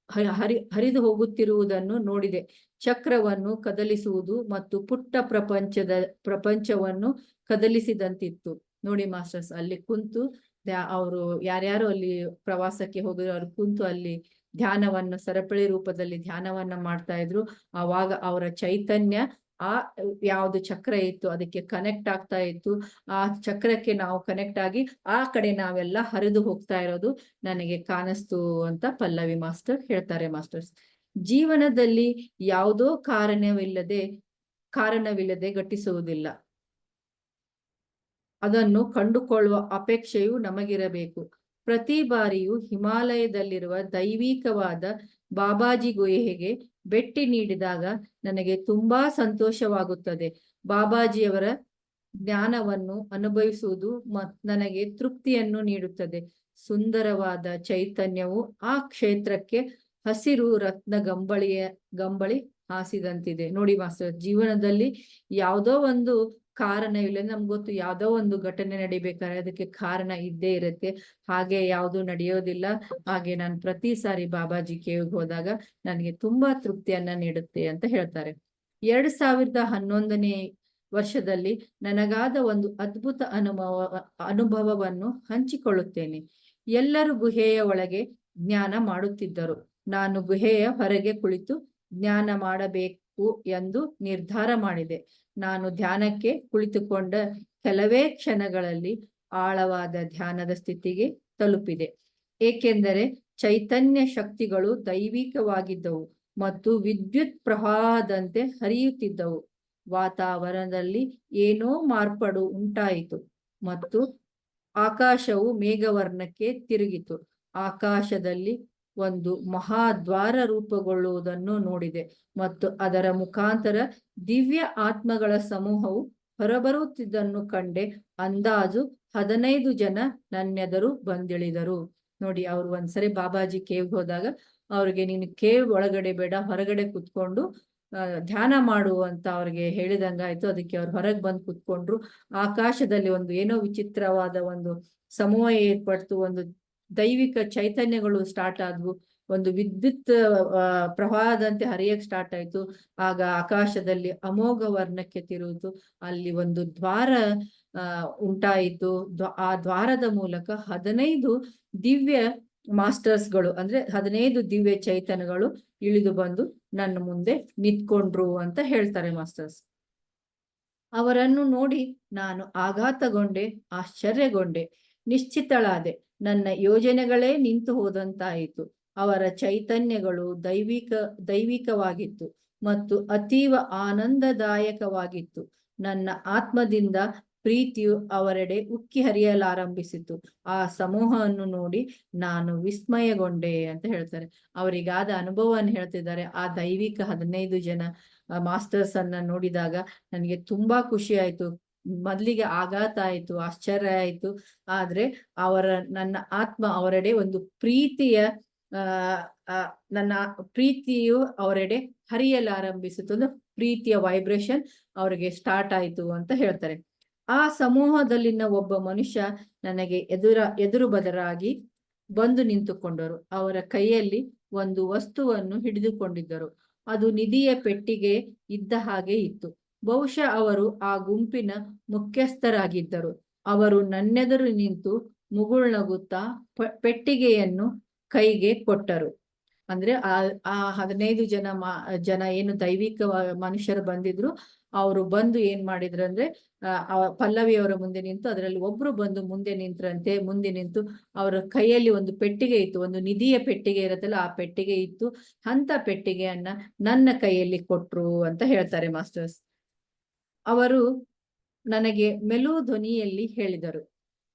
ಹರಿ, ಹರಿದು ಹೋಗುತ್ತಿರುವುದನ್ನು ನೋಡಿದೆ. ಚಕ್ರವನ್ನು ಕದಲಿಸುವುದು ಮತ್ತು ಪುಟ್ಟ ಪ್ರಪಂಚದ ಪ್ರಪಂಚವನ್ನು ಕದಲಿಸಿದಂತಿತ್ತು. ನೋಡಿ ಮಾಸ್ಟರ್ಸ್, ಅಲ್ಲಿ ಕುಂತು ಅವರು ಯಾರ್ಯಾರು ಅಲ್ಲಿ ಪ್ರವಾಸಕ್ಕೆ ಹೋಗಿದ್ರು, ಅವ್ರು ಕುಂತು ಅಲ್ಲಿ ಧ್ಯಾನವನ್ನು, ಸರಪಳಿ ರೂಪದಲ್ಲಿ ಧ್ಯಾನವನ್ನ ಮಾಡ್ತಾ ಇದ್ರು. ಆವಾಗ ಅವರ ಚೈತನ್ಯ ಆ ಯಾವುದು ಚಕ್ರ ಇತ್ತು, ಅದಕ್ಕೆ ಕನೆಕ್ಟ್ ಆಗ್ತಾ ಇತ್ತು. ಆ ಚಕ್ರಕ್ಕೆ ನಾವು ಕನೆಕ್ಟ್ ಆಗಿ ಆ ಕಡೆ ನಾವೆಲ್ಲ ಹರಿದು ಹೋಗ್ತಾ ಇರೋದು ನನಗೆ ಕಾಣಿಸ್ತು ಅಂತ ಪಲ್ಲವಿ ಮಾಸ್ಟರ್ ಹೇಳ್ತಾರೆ ಮಾಸ್ಟರ್ಸ್. ಜೀವನದಲ್ಲಿ ಯಾವುದೋ ಕಾರಣವಿಲ್ಲದೆ ಕಾರಣವಿಲ್ಲದೆ ಘಟಿಸುವುದಿಲ್ಲ. ಅದನ್ನು ಕಂಡುಕೊಳ್ಳುವ ಅಪೇಕ್ಷೆಯು ನಮಗಿರಬೇಕು. ಪ್ರತಿ ಬಾರಿಯೂ ಹಿಮಾಲಯದಲ್ಲಿರುವ ದೈವಿಕವಾದ ಬಾಬಾಜಿ ಗುಹೆಗೆ ಭೇಟಿ ನೀಡಿದಾಗ ನನಗೆ ತುಂಬಾ ಸಂತೋಷವಾಗುತ್ತದೆ. ಬಾಬಾಜಿಯವರ ಜ್ಞಾನವನ್ನು ಅನುಭವಿಸುವುದು ನನಗೆ ತೃಪ್ತಿಯನ್ನು ನೀಡುತ್ತದೆ. ಸುಂದರವಾದ ಚೈತನ್ಯವು ಆ ಕ್ಷೇತ್ರಕ್ಕೆ ಹಸಿರು ರತ್ನ ಗಂಬಳಿಯ ಗಂಬಳಿ ಹಾಸಿದಂತಿದೆ. ನೋಡಿ ಮಾಸ್ಟರ್, ಜೀವನದಲ್ಲಿ ಯಾವುದೋ ಒಂದು ಕಾರಣ ಇಲ್ಲ ನಮ್ಗೆ ಗೊತ್ತು ಯಾವುದೋ ಒಂದು ಘಟನೆ ನಡಿಬೇಕಾದ್ರೆ ಅದಕ್ಕೆ ಕಾರಣ ಇದ್ದೇ ಇರುತ್ತೆ. ಹಾಗೆ ಯಾವುದು ನಡೆಯೋದಿಲ್ಲ. ಹಾಗೆ ನಾನು ಪ್ರತಿ ಸಾರಿ ಬಾಬಾಜಿ ಕೇವಿಗೆ ಹೋದಾಗ ನನಗೆ ತುಂಬಾ ತೃಪ್ತಿಯನ್ನ ನೀಡುತ್ತೆ ಅಂತ ಹೇಳ್ತಾರೆ. ಎರಡ್ ಸಾವಿರದ ಹನ್ನೊಂದನೇ ವರ್ಷದಲ್ಲಿ ನನಗಾದ ಒಂದು ಅದ್ಭುತ ಅನುಭವ, ಅನುಭವವನ್ನು ಹಂಚಿಕೊಳ್ಳುತ್ತೇನೆ. ಎಲ್ಲರೂ ಗುಹೆಯ ಒಳಗೆ ಜ್ಞಾನ ಮಾಡುತ್ತಿದ್ದರು. ನಾನು ಗುಹೆಯ ಹೊರಗೆ ಕುಳಿತು ಜ್ಞಾನ ಮಾಡಬೇಕು ಎಂದು ನಿರ್ಧಾರ ಮಾಡಿದೆ. ನಾನು ಧ್ಯಾನಕ್ಕೆ ಕುಳಿತುಕೊಂಡ ಕೆಲವೇ ಕ್ಷಣಗಳಲ್ಲಿ ಆಳವಾದ ಧ್ಯಾನದ ಸ್ಥಿತಿಗೆ ತಲುಪಿದೆ. ಏಕೆಂದರೆ ಚೈತನ್ಯ ಶಕ್ತಿಗಳು ದೈವಿಕವಾಗಿದ್ದವು ಮತ್ತು ವಿದ್ಯುತ್ ಪ್ರವಾಹದಂತೆ ಹರಿಯುತ್ತಿದ್ದವು. ವಾತಾವರಣದಲ್ಲಿ ಏನೋ ಮಾರ್ಪಾಡು ಉಂಟಾಯಿತು ಮತ್ತು ಆಕಾಶವು ಮೇಘವರ್ಣಕ್ಕೆ ತಿರುಗಿತು. ಆಕಾಶದಲ್ಲಿ ಒಂದು ಮಹಾದ್ವಾರ ರೂಪುಗೊಳ್ಳುವುದನ್ನು ನೋಡಿದೆ ಮತ್ತು ಅದರ ಮುಖಾಂತರ ದಿವ್ಯ ಆತ್ಮಗಳ ಸಮೂಹವು ಹೊರಬರುತ್ತಿದ್ದನ್ನು ಕಂಡೆ ಅಂದಾಜು ಹದಿನೈದು ಜನ ನನ್ನೆದರು ಬಂದಿಳಿದರು. ನೋಡಿ, ಅವ್ರು ಒಂದ್ಸರಿ ಬಾಬಾಜಿ ಕೇವ್ ಹೋದಾಗ ಅವ್ರಿಗೆ, ನೀನು ಕೇವ್ ಒಳಗಡೆ ಬೇಡ, ಹೊರಗಡೆ ಕುತ್ಕೊಂಡು ಧ್ಯಾನ ಮಾಡು ಅಂತ ಅವ್ರಿಗೆ ಹೇಳಿದಂಗಾಯ್ತು. ಅದಕ್ಕೆ ಅವ್ರು ಹೊರಗೆ ಬಂದು ಕುತ್ಕೊಂಡ್ರು. ಆಕಾಶದಲ್ಲಿ ಒಂದು ಏನೋ ವಿಚಿತ್ರವಾದ ಒಂದು ಸಮೂಹ ಏರ್ಪಡ್ತು, ಒಂದು ದೈವಿಕ ಚೈತನ್ಯಗಳು ಸ್ಟಾರ್ಟ್ ಆದವು. ಒಂದು ವಿದ್ಯುತ್ ಪ್ರವಾಹದಂತೆ ಹರಿಯಕ್ ಸ್ಟಾರ್ಟ್ ಆಯ್ತು. ಆಗ ಆಕಾಶದಲ್ಲಿ ಅಮೋಘ ವರ್ಣಕ್ಕೆ ತಿರುವುದು. ಅಲ್ಲಿ ಒಂದು ದ್ವಾರ ಉಂಟಾಯಿತು. ಆ ದ್ವಾರದ ಮೂಲಕ ಹದಿನೈದು ದಿವ್ಯ ಮಾಸ್ಟರ್ಸ್ಗಳು, ಅಂದ್ರೆ ಹದಿನೈದು ದಿವ್ಯ ಚೈತನ್ಯಗಳು ಇಳಿದು ಬಂದು ನನ್ನ ಮುಂದೆ ನಿಂತ್ಕೊಂಡ್ರು ಅಂತ ಹೇಳ್ತಾರೆ ಮಾಸ್ಟರ್ಸ್. ಅವರನ್ನು ನೋಡಿ ನಾನು ಆಘಾತಗೊಂಡೆ, ಆಶ್ಚರ್ಯಗೊಂಡೆ, ನಿಶ್ಚಿತಳಾದೆ. ನನ್ನ ಯೋಜನೆಗಳೇ ನಿಂತು ಹೋದಂತಾಯಿತು. ಅವರ ಚೈತನ್ಯಗಳು ದೈವಿಕ, ದೈವಿಕವಾಗಿತ್ತು ಮತ್ತು ಅತೀವ ಆನಂದದಾಯಕವಾಗಿತ್ತು. ನನ್ನ ಆತ್ಮದಿಂದ ಪ್ರೀತಿಯು ಅವರೆಡೆ ಉಕ್ಕಿ ಹರಿಯಲಾರಂಭಿಸಿತು. ಆ ಸಮೂಹವನ್ನು ನೋಡಿ ನಾನು ವಿಸ್ಮಯಗೊಂಡೆ ಅಂತ ಹೇಳ್ತಾರೆ. ಅವರಿಗಾದ ಅನುಭವವನ್ನು ಹೇಳ್ತಿದ್ದಾರೆ. ಆ ದೈವಿಕ ಹದಿನೈದು ಜನ ಮಾಸ್ಟರ್ಸ್ ಅನ್ನ ನೋಡಿದಾಗ ನನಗೆ ತುಂಬಾ ಖುಷಿ ಆಯ್ತು ಮೊದ್ಲಿಗೆ ಆಘಾತ ಆಯ್ತು, ಆಶ್ಚರ್ಯ ಆಯ್ತು. ಆದ್ರೆ ಅವರ ನನ್ನ ಆತ್ಮ ಅವರೆಡೆ ಒಂದು ಪ್ರೀತಿಯ ನನ್ನ ಪ್ರೀತಿಯು ಅವರೆಡೆ ಹರಿಯಲಾರಂಭಿಸಿತು ಅಂದ್ರೆ ಪ್ರೀತಿಯ ವೈಬ್ರೇಷನ್ ಅವರಿಗೆ ಸ್ಟಾರ್ಟ್ ಆಯ್ತು ಅಂತ ಹೇಳ್ತಾರೆ. ಆ ಸಮೂಹದಲ್ಲಿನ ಒಬ್ಬ ಮನುಷ್ಯ ನನಗೆ ಎದುರ, ಎದುರು ಬದರಾಗಿ ಬಂದು ನಿಂತುಕೊಂಡರು. ಅವರ ಕೈಯಲ್ಲಿ ಒಂದು ವಸ್ತುವನ್ನು ಹಿಡಿದುಕೊಂಡಿದ್ದರು. ಅದು ನಿಧಿಯ ಪೆಟ್ಟಿಗೆ ಇದ್ದ ಹಾಗೆ ಇತ್ತು. ಬಹುಶಃ ಅವರು ಆ ಗುಂಪಿನ ಮುಖ್ಯಸ್ಥರಾಗಿದ್ದರು. ಅವರು ನನ್ನೆದುರು ನಿಂತು ಮುಗುಳ್ನಗುತ್ತಾ ಪೆಟ್ಟಿಗೆಯನ್ನು ಕೈಗೆ ಕೊಟ್ಟರು. ಅಂದ್ರೆ ಆ ಆ ಹದಿನೈದು ಜನ ಮಾ, ಜನ ಏನು ದೈವಿಕ ಮನುಷ್ಯರು ಬಂದಿದ್ರು, ಅವರು ಬಂದು ಏನ್ ಮಾಡಿದ್ರು ಅಂದ್ರೆ, ಆ ಪಲ್ಲವಿಯವರ ಮುಂದೆ ನಿಂತು ಅದರಲ್ಲಿ ಒಬ್ರು ಬಂದು ಮುಂದೆ ನಿಂತ್ರಂತೆ, ಮುಂದೆ ನಿಂತು ಅವರ ಕೈಯಲ್ಲಿ ಒಂದು ಪೆಟ್ಟಿಗೆ ಇತ್ತು, ಒಂದು ನಿಧಿಯ ಪೆಟ್ಟಿಗೆ ಇರತ್ತಲ್ಲ, ಆ ಪೆಟ್ಟಿಗೆ ಇತ್ತು. ಅಂತ ಪೆಟ್ಟಿಗೆಯನ್ನ ನನ್ನ ಕೈಯಲ್ಲಿ ಕೊಟ್ರು ಅಂತ ಹೇಳ್ತಾರೆ ಮಾಸ್ಟರ್ಸ್. ಅವರು ನನಗೆ ಮೆಲು ಧ್ವನಿಯಲ್ಲಿ ಹೇಳಿದರು.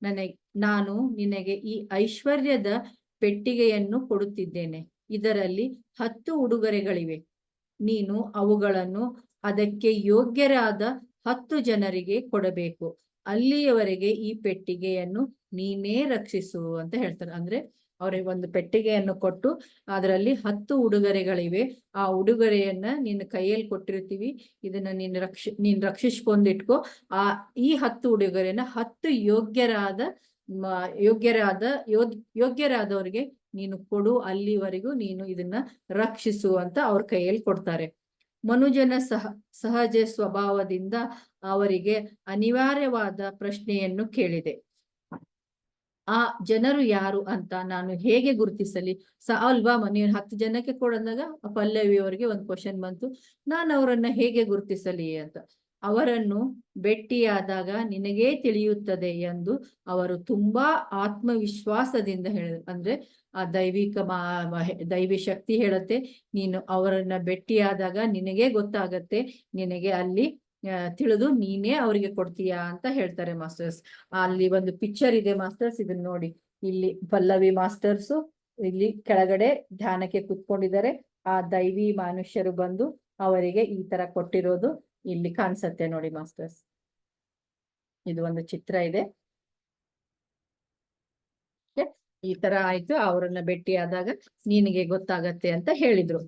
ನನಗೆ, ನಾನು ನಿನಗೆ ಈ ಐಶ್ವರ್ಯದ ಪೆಟ್ಟಿಗೆಯನ್ನು ಕೊಡುತ್ತಿದ್ದೇನೆ. ಇದರಲ್ಲಿ ಹತ್ತು ಉಡುಗೊರೆಗಳಿವೆ. ನೀನು ಅವುಗಳನ್ನು ಅದಕ್ಕೆ ಯೋಗ್ಯರಾದ ಹತ್ತು ಜನರಿಗೆ ಕೊಡಬೇಕು. ಅಲ್ಲಿಯವರೆಗೆ ಈ ಪೆಟ್ಟಿಗೆಯನ್ನು ನೀನೇ ರಕ್ಷಿಸು ಅಂತ ಹೇಳ್ತಾರೆ. ಅಂದ್ರೆ ಅವರಿಗೆ ಒಂದು ಪೆಟ್ಟಿಗೆಯನ್ನು ಕೊಟ್ಟು ಅದರಲ್ಲಿ ಹತ್ತು ಉಡುಗೊರೆಗಳಿವೆ. ಆ ಉಡುಗೊರೆಯನ್ನ ನಿನ್ನ ಕೈಯಲ್ಲಿ ಕೊಟ್ಟಿರ್ತೀವಿ. ಇದನ್ನ ನೀನ್ ರಕ್ಷ, ನೀನ್ ರಕ್ಷಿಸ್ಕೊಂಡಿಟ್ಕೋ ಆ, ಈ ಹತ್ತು ಉಡುಗೊರೆಯನ್ನ ಹತ್ತು ಯೋಗ್ಯರಾದ ಯೋಗ್ಯರಾದ ಯೋಗ್ಯರಾದವರಿಗೆ ನೀನು ಕೊಡು. ಅಲ್ಲಿವರೆಗೂ ನೀನು ಇದನ್ನ ರಕ್ಷಿಸು ಅಂತ ಅವ್ರ ಕೈಯಲ್ಲಿ ಕೊಡ್ತಾರೆ. ಮನುಜನ ಸಹ, ಸಹಜ ಸ್ವಭಾವದಿಂದ ಅವರಿಗೆ ಅನಿವಾರ್ಯವಾದ ಪ್ರಶ್ನೆಯನ್ನು ಕೇಳಿದೆ. ಆ ಜನರು ಯಾರು ಅಂತ ನಾನು ಹೇಗೆ ಗುರುತಿಸಲಿ? ಸ ಅಲ್ವಾ ನೀವು ಹತ್ತು ಜನಕ್ಕೆ ಕೊಡಂದಾಗ ಪಲ್ಲವಿ ಅವರಿಗೆ ಒಂದು ಕ್ವಶನ್ ಬಂತು. ನಾನು ಅವರನ್ನ ಹೇಗೆ ಗುರುತಿಸಲಿ ಅಂತ. ಅವರನ್ನು ಭೇಟಿಯಾದಾಗ ನಿನಗೇ ತಿಳಿಯುತ್ತದೆ ಎಂದು ಅವರು ತುಂಬಾ ಆತ್ಮವಿಶ್ವಾಸದಿಂದ ಹೇಳ, ಅಂದ್ರೆ ಆ ದೈವಿಕ ದೈವಿ ಶಕ್ತಿ ಹೇಳುತ್ತೆ. ನೀನು ಅವರನ್ನ ಭೇಟಿಯಾದಾಗ ನಿನಗೇ ಗೊತ್ತಾಗತ್ತೆ. ನಿನಗೆ ಅಲ್ಲಿ ತಿಳಿದು ನೀನೇ ಅವರಿಗೆ ಕೊಡ್ತೀಯಾ ಅಂತ ಹೇಳ್ತಾರೆ ಮಾಸ್ಟರ್ಸ್. ಅಲ್ಲಿ ಒಂದು ಪಿಕ್ಚರ್ ಇದೆ ಮಾಸ್ಟರ್ಸ್ ಇದನ್ನ ನೋಡಿ. ಇಲ್ಲಿ ಪಲ್ಲವಿ ಮಾಸ್ಟರ್ಸ್, ಇಲ್ಲಿ ಕೆಳಗಡೆ ಧ್ಯಾನಕ್ಕೆ ಕುತ್ಕೊಂಡಿದ್ದಾರೆ. ಆ ದೈವಿ ಮನುಷ್ಯರು ಬಂದು ಅವರಿಗೆ ಈ ತರ ಕೊಟ್ಟಿರೋದು ಇಲ್ಲಿ ಕಾಣಿಸತ್ತೆ ನೋಡಿ ಮಾಸ್ಟರ್ಸ್. ಇದು ಒಂದು ಚಿತ್ರ ಇದೆ? ಈ ತರ ಆಯ್ತು, ಅವರನ್ನ ಭೇಟಿಯಾದಾಗ ನಿನಗೆ ಗೊತ್ತಾಗತ್ತೆ ಅಂತ ಹೇಳಿದ್ರು.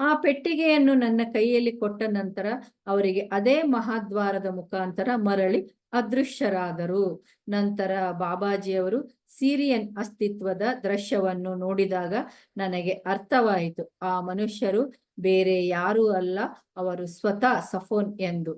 ಆ ಪೆಟ್ಟಿಗೆಯನ್ನು ನನ್ನ ಕೈಯಲ್ಲಿ ಕೊಟ್ಟ ನಂತರ ಅವರಿಗೆ ಅದೇ ಮಹಾದ್ವಾರದ ಮುಖಾಂತರ ಮರಳಿ ಅದೃಶ್ಯರಾದರು. ನಂತರ ಬಾಬಾಜಿಯವರು ಸಿರಿಯನ್ ಅಸ್ತಿತ್ವದ ದೃಶ್ಯವನ್ನು ನೋಡಿದಾಗ ನನಗೆ ಅರ್ಥವಾಯಿತು. ಆ ಮನುಷ್ಯರು ಬೇರೆ ಯಾರೂ ಅಲ್ಲ, ಅವರು ಸ್ವತಃ ಸಫೋನ್ ಎಂದು.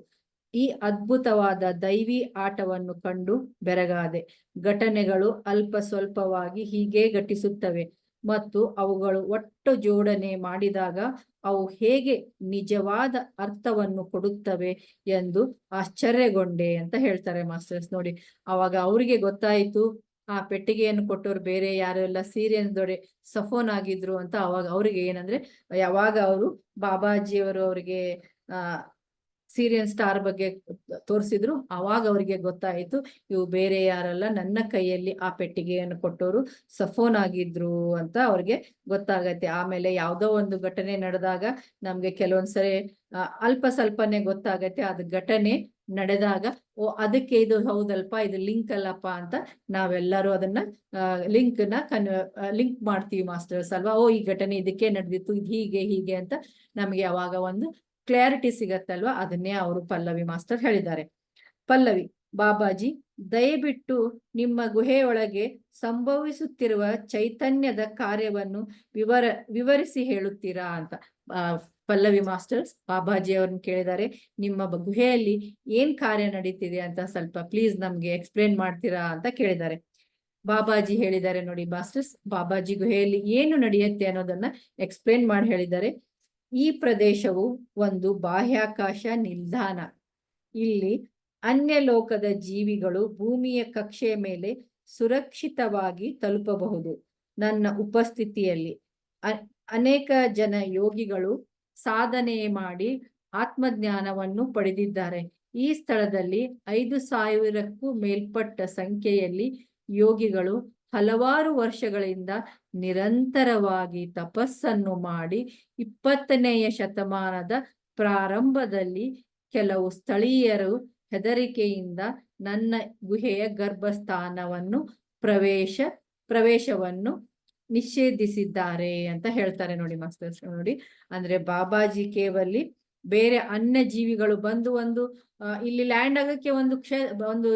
ಈ ಅದ್ಭುತವಾದ ದೈವಿ ಆಟವನ್ನು ಕಂಡು ಬೆರಗಾದೆ. ಘಟನೆಗಳು ಅಲ್ಪ ಸ್ವಲ್ಪವಾಗಿ ಹೀಗೆ ಘಟಿಸುತ್ತವೆ ಮತ್ತು ಅವುಗಳು ಒಟ್ಟು ಜೋಡಣೆ ಮಾಡಿದಾಗ ಅವು ಹೇಗೆ ನಿಜವಾದ ಅರ್ಥವನ್ನು ಕೊಡುತ್ತವೆ ಎಂದು ಆಶ್ಚರ್ಯಗೊಂಡೆ ಅಂತ ಹೇಳ್ತಾರೆ ಮಾಸ್ಟರ್ಸ್ ನೋಡಿ. ಅವಾಗ ಅವ್ರಿಗೆ ಗೊತ್ತಾಯ್ತು, ಆ ಪೆಟ್ಟಿಗೆಯನ್ನು ಕೊಟ್ಟವ್ರು ಬೇರೆ ಯಾರು ಎಲ್ಲ ಸೀರಿಯನ್ ದೊಡೆ ಸಫೋನ್ ಆಗಿದ್ರು ಅಂತ ಅವಾಗ ಅವ್ರಿಗೆ ಏನಂದ್ರೆ, ಯಾವಾಗ ಅವರು ಬಾಬಾಜಿಯವರು ಅವ್ರಿಗೆ ಆ ಸೀರಿಯನ್ ಸ್ಟಾರ್ ಬಗ್ಗೆ ತೋರಿಸಿದ್ರು. ಅವಾಗ ಅವರಿಗೆ ಗೊತ್ತಾಯಿತು, ಇವು ಬೇರೆ ಯಾರಲ್ಲ, ನನ್ನ ಕೈಯಲ್ಲಿ ಆ ಪೆಟ್ಟಿಗೆಯನ್ನು ಕೊಟ್ಟವರು ಸಫೋನ್ ಆಗಿದ್ರು ಅಂತ ಅವ್ರಿಗೆ ಗೊತ್ತಾಗತ್ತೆ. ಆಮೇಲೆ ಯಾವ್ದೋ ಒಂದು ಘಟನೆ ನಡೆದಾಗ ನಮ್ಗೆ ಕೆಲವೊಂದ್ಸರಿ ಅಲ್ಪ ಸ್ವಲ್ಪನೇ ಗೊತ್ತಾಗತ್ತೆ. ಅದು ಘಟನೆ ನಡೆದಾಗ, ಓ, ಅದಕ್ಕೆ ಇದು ಹೌದಲ್ಪ, ಇದು ಲಿಂಕ್ ಅಲ್ಲಪ್ಪ ಅಂತ ನಾವೆಲ್ಲರೂ ಅದನ್ನ ಲಿಂಕ್ನ ಕನ್ ಲಿಂಕ್ ಮಾಡ್ತೀವಿ ಮಾಸ್ಟರ್ಸ್ ಅಲ್ವಾ? ಓ, ಈ ಘಟನೆ ಇದಕ್ಕೆ ನಡೆದಿತ್ತು, ಇದು ಹೀಗೆ ಹೀಗೆ ಅಂತ ನಮಗೆ ಅವಾಗ ಒಂದು ಕ್ಲಾರಿಟಿ ಸಿಗತ್ತಲ್ವಾ? ಅದನ್ನೇ ಅವರು ಪಲ್ಲವಿ ಮಾಸ್ಟರ್ ಹೇಳಿದ್ದಾರೆ. ಪಲ್ಲವಿ, ಬಾಬಾಜಿ, ದಯವಿಟ್ಟು ನಿಮ್ಮ ಗುಹೆಯೊಳಗೆ ಸಂಭವಿಸುತ್ತಿರುವ ಚೈತನ್ಯದ ಕಾರ್ಯವನ್ನು ವಿವರ, ವಿವರಿಸಿ ಹೇಳುತ್ತೀರಾ ಅಂತ ಪಲ್ಲವಿ ಮಾಸ್ಟರ್ಸ್, ಬಾಬಾಜಿ ಅವ್ರನ್ನ ಕೇಳಿದ್ದಾರೆ. ನಿಮ್ಮ ಗುಹೆಯಲ್ಲಿ ಏನ್ ಕಾರ್ಯ ನಡೀತಿದೆ ಅಂತ ಸ್ವಲ್ಪ ಪ್ಲೀಸ್ ನಮ್ಗೆ ಎಕ್ಸ್ಪ್ಲೇನ್ ಮಾಡ್ತೀರಾ ಅಂತ ಕೇಳಿದ್ದಾರೆ. ಬಾಬಾಜಿ ಹೇಳಿದ್ದಾರೆ ನೋಡಿ ಮಾಸ್ಟರ್ಸ್, ಬಾಬಾಜಿ ಗುಹೆಯಲ್ಲಿ ಏನು ನಡೆಯುತ್ತೆ ಅನ್ನೋದನ್ನ ಎಕ್ಸ್ಪ್ಲೇನ್ ಮಾಡಿ ಹೇಳಿದ್ದಾರೆ. ಈ ಪ್ರದೇಶವು ಒಂದು ಬಾಹ್ಯಾಕಾಶ ನಿಲ್ದಾಣ. ಇಲ್ಲಿ ಅನ್ಯ ಲೋಕದ ಜೀವಿಗಳು ಭೂಮಿಯ ಕಕ್ಷೆಯ ಮೇಲೆ ಸುರಕ್ಷಿತವಾಗಿ ತಲುಪಬಹುದು. ನನ್ನ ಉಪಸ್ಥಿತಿಯಲ್ಲಿ ಅನೇಕ ಜನ ಯೋಗಿಗಳು ಸಾಧನೆ ಮಾಡಿ ಆತ್ಮಜ್ಞಾನವನ್ನು ಪಡೆದಿದ್ದಾರೆ. ಈ ಸ್ಥಳದಲ್ಲಿ ಐದು ಸಾವಿರಕ್ಕೂ ಮೇಲ್ಪಟ್ಟ ಸಂಖ್ಯೆಯಲ್ಲಿ ಯೋಗಿಗಳು ಹಲವಾರು ವರ್ಷಗಳಿಂದ ನಿರಂತರವಾಗಿ ತಪಸ್ಸನ್ನು ಮಾಡಿ ಇಪ್ಪತ್ತನೆಯ ಶತಮಾನದ ಪ್ರಾರಂಭದಲ್ಲಿ ಕೆಲವು ಸ್ಥಳೀಯರು ಹೆದರಿಕೆಯಿಂದ ನನ್ನ ಗುಹೆಯ ಗರ್ಭಸ್ಥಾನವನ್ನು ಪ್ರವೇಶ, ಪ್ರವೇಶವನ್ನು ನಿಷೇಧಿಸಿದ್ದಾರೆ ಅಂತ ಹೇಳ್ತಾರೆ ನೋಡಿ ಮಾಸ್ತರ್ಸ್ ನೋಡಿ. ಅಂದ್ರೆ ಬಾಬಾಜಿ ಕೇವಲಿ ಬೇರೆ ಅನ್ಯ ಜೀವಿಗಳು ಬಂದು ಒಂದು ಇಲ್ಲಿ ಲ್ಯಾಂಡ್ ಆಗಕ್ಕೆ ಒಂದು ಕ್ಷ, ಒಂದು